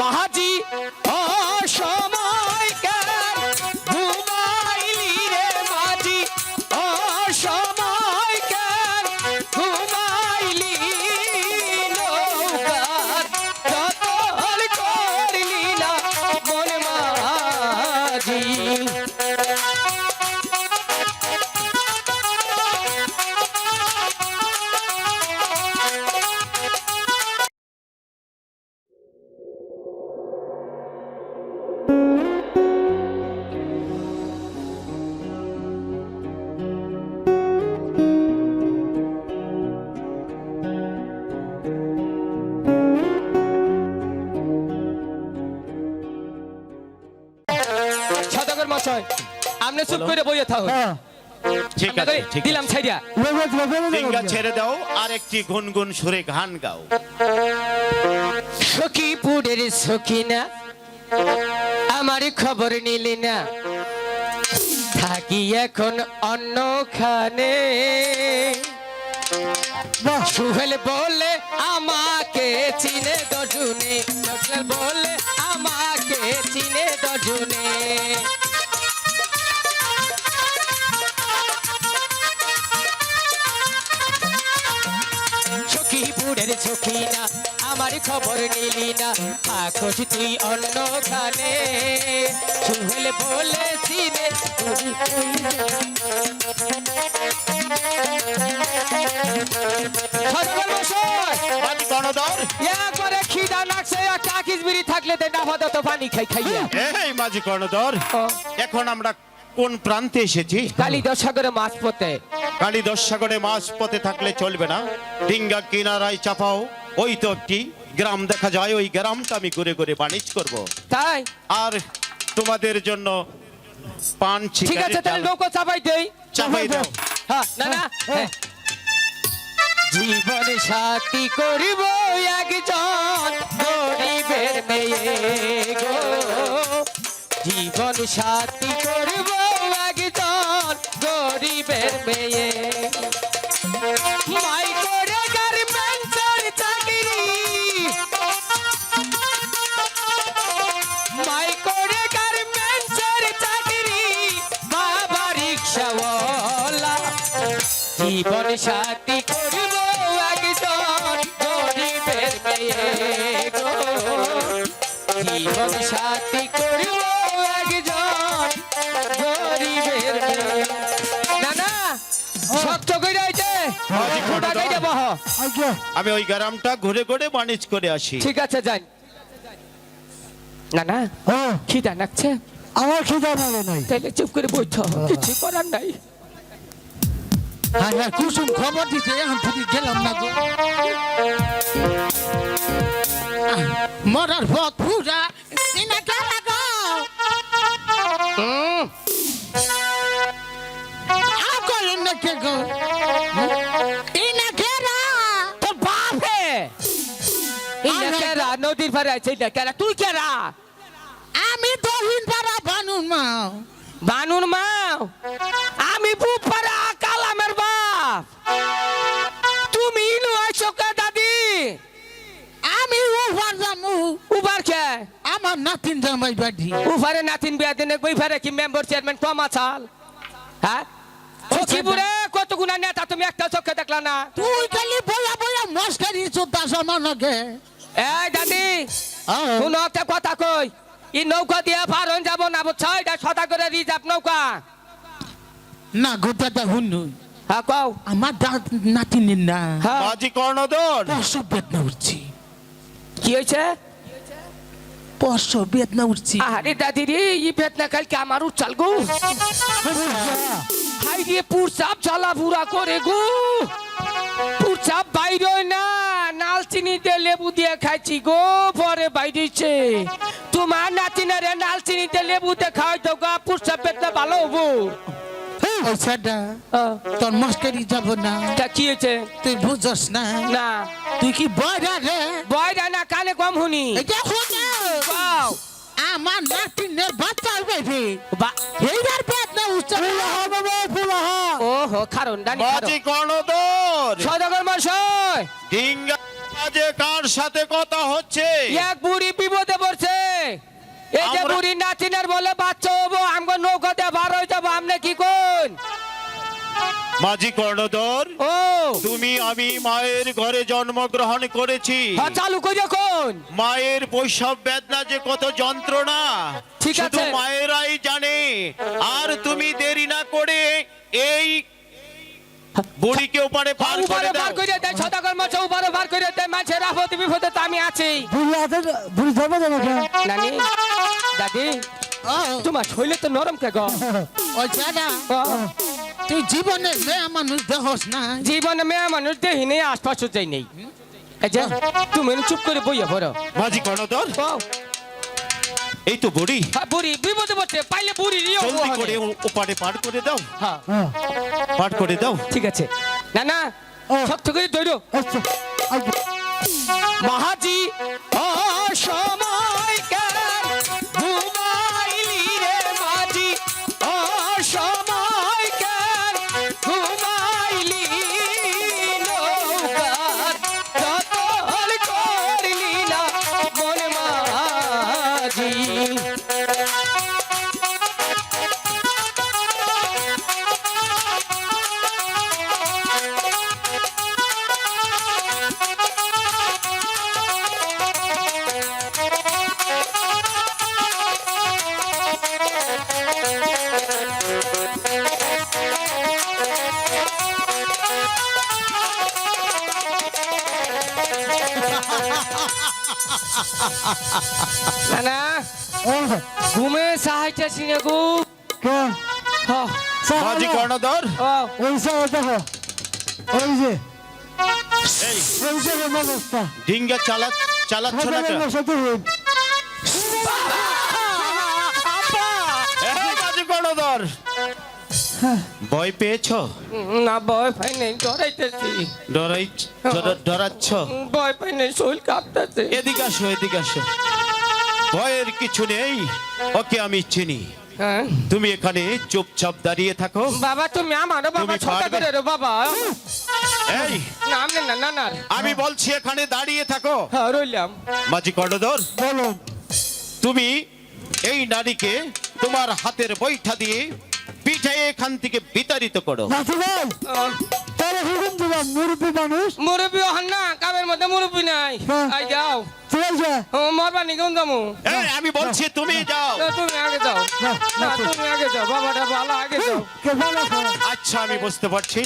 মাহাজি মশাই আপনি চুপ করে বইয়ে থাকুন হ্যাঁ। ঠিক আছে দিলাম ছাইরা লেগে লেগে ছেড়ে দাও আর একটি গুনগুন সুরে গান গাও। সখীপুরের সখিনা আমার খবর নিলি না। থাকি এখন অন্যখানে। বাহ। সুহেল বলে আমাকে চিনে দজুনে সুহেল বলে আমাকে চিনে দজুনে খবর নিলি না। আখোশ তুই অন্যখানে সুহেল বলে চিনে সদাগর মশাই মাঝি কর্ণধর একবারে খিদা নাকছে একটা আকিস থাকলে দে নাফাদত পানি খাই খাইয়া। এই মাঝি কর্ণধর এখন আমরা কোন প্রান্তে এসেছি? কালী দশাগরে মাছ পথে কালী দশসাগরে মাছ পথে থাকলে চলবে না। ডিঙ্গা কিনারায় চাপাও ওই তো একটি গ্রাম দেখা যায় ওই গ্রামটা আমি ঘুরে ঘুরে বাণিজ্য করব। তাই? আর তোমাদের জন্য পান ঠিক আছে তাহলে নৌকো চাপাই দেই। চাপাই দাও। হ্যাঁ না না হ্যাঁ। জীবন সাথী করিব একজন গরিবের মেয়ে গো। জীবন সাথী করিব একজন গরিবের মেয়ে। সাথী করিব একজন গরিবের মেয়ে গো জীবন সাথী করিব একজন গরিবের মেয়ে না না শক্ত করে আমি ওই গ্রামটা ঘুরে ঘুরে বাণিজ্য করে আসি। ঠিক আছে যান না না হ্যাঁ। খিদা নাকছে আমার খিদা লাগে নাই। তাইলে চুপ করে বইছ কিছু করার নাই। হ্যাঁ হ্যাঁ কুসুম খবর দিতে এখন থেকে গেলাম না গো। মরার পথ কেরা নদীর পারে আছে কেরা তুই কেরা আমি দহিন পাড়া বানুন মা। বানুর মাও আমি বুপ পারা আমার নাতিন জামাই বাড়ি উফারে নাতিন বিয়া দিনে কই ফারে কি মেম্বার চেয়ারম্যান কমা চাল হ্যাঁ? সচিবুরে কত নেতা তুমি একটা চোখে দেখলা না? তুই খালি বয়া বয়া মস্কারি চোদ্দা সমানকে এই দাদি শুনো একটা কথা কই। ই নৌকা দিয়ে পার হয়ে যাব না বুঝছ? এটা সদা করে রিজার্ভ নৌকা। না গোটাটা হুনু হ্যাঁ কও। আমার দাঁত নাতিনের না। হ্যাঁ। মাঝি কর্ণধর। প্রসব উঠছি। কি হয়েছে প্রসব বেদনা উঠছি আরে দাদি রে ই বেদনা কালকে আমার উচ্চাল গো হাই রে পুরসাপ জ্বালা পুরা করে গো পুরসাপ বাইরে না নাল চিনি দিয়ে লেবু দিয়ে খাইছি গো পরে বাইরেছে তোমার নাতিনা রে নাল চিনি দিয়ে লেবু দিয়ে খাওয়াই তো গা পুরসাপ বেদনা ভালো হব আহ, তোর মস্কারি যাব না। তা কি হয়েছে? তুই বুঝস না। না। তুই কি বয়রা রে? বয়রা না কানে কম শুনি। এটা শুনে। পাও আমার নাতিনের বাচ্চা হইবে। বা এইবার বেদনা উঠছে বাবা ফুলাহা ওহো খারণ ডানি মাঝি কর্ণধর। সদাগর মশাই ডিঙ্গা যে কার সাথে কথা হচ্ছে? এক বুড়ি বিপদে পড়ে এই যে বুড়ি নাতিনার বলে বাচ্চা হব আমগো নৌকাতে বার হয়ে যাব আপনি কি কোন? মাঝি কর্ণধর ও। তুমি আমি মায়ের ঘরে জন্মগ্রহণ করেছি। হ্যাঁ চালু করে কোন? মায়ের বৈষব বেদনা যে কত যন্ত্রণা ঠিক শুধু আছে। মায়েরাই জানে। আর তুমি দেরি না করে এই বুড়িকে ওপারে পার করে উপরে দাও। করে দেয় সদাগর মাছ উপরে বার করে দেয় মাছের আপদ বিপদে তো আমি আছি। বুড়ি হাতে বুড়ি ধরবে দেবে নানি দাদি তোমার শৈলে তো নরম কে গো? দাদা তুই জীবনে মেয়ে মানুষ দেহস না। জীবনে মেয়ে মানুষ দেহি নেই আশপাশও যাই নেই। এই তুমি চুপ করে বইয়া পড়ো। মাঝি কর্ণধর এই তো বুড়ি। হ্যাঁ, বুড়ি বিপদে পড়ছে পাইলে বুড়ি নিও জলদি করে ওপারে পার করে দাও। হ্যাঁ। পার করে দাও। ঠিক আছে। না না। শক্ত করে ধরো আচ্ছা আচ্ছা। মাহাজি না না ও, ঘুমে সাহায্য সিনে গু হলো? কর্ণধর। ওই যে ওই দেখো। ওই যে। এই। ওই যে রে ডিঙ্গা চালা চালাচ্ছ না কেন? সাথে সাথে হইন। এই মাঝি কর্ণধর। ভয় পেয়েছ? না ভয় পাই নেই ডরাইতেছি। ডরাই ডরা- ডরাচ্ছ? ভয় পাই নেই শরীর কাঁপতেছে। এদিকে আসো এদিকে আসো। ভয়ের কিছু নেই ওকে আমি চিনি। হ্যাঁ। তুমি এখানে চুপচাপ দাঁড়িয়ে থাকো। বাবা তুমি আমারও বাবা ছোট করে রে বাবা। এই। না আমি না না না। আমি বলছি এখানে দাঁড়িয়ে থাকো। হ্যাঁ রইলাম। মাঝি কর্ণধর বলুন তুমি এই নারীকে তোমার হাতের বৈঠা দিয়ে পিঠে এখান থেকে বিতাড়িত করো। নাতি তাহলে হুকুম দিলাম মুরব্বী মানুষ। মুরব্বী হন না কামের মধ্যে মুরব্বী নাই। হ্যাঁ। আই যাও। চলে যা। ও মরবা নি কোন যাব? এই, আমি বলছি তুমি যাও। তুমি আগে যাও। না, তুমি আগে যাও। বাবাটা ভালো আগে যাও। আচ্ছা আমি বুঝতে পারছি।